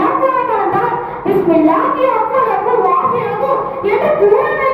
बिस्मिल्लाह का आता है बिस्मिल्लाह की आपको रखो वाह रखो ये तो पूरा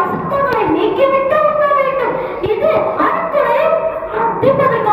அசுத்தங்களை நீக்கிவிட்டு உண்ண வேண்டும். இது அத்துணை அத்திபதம்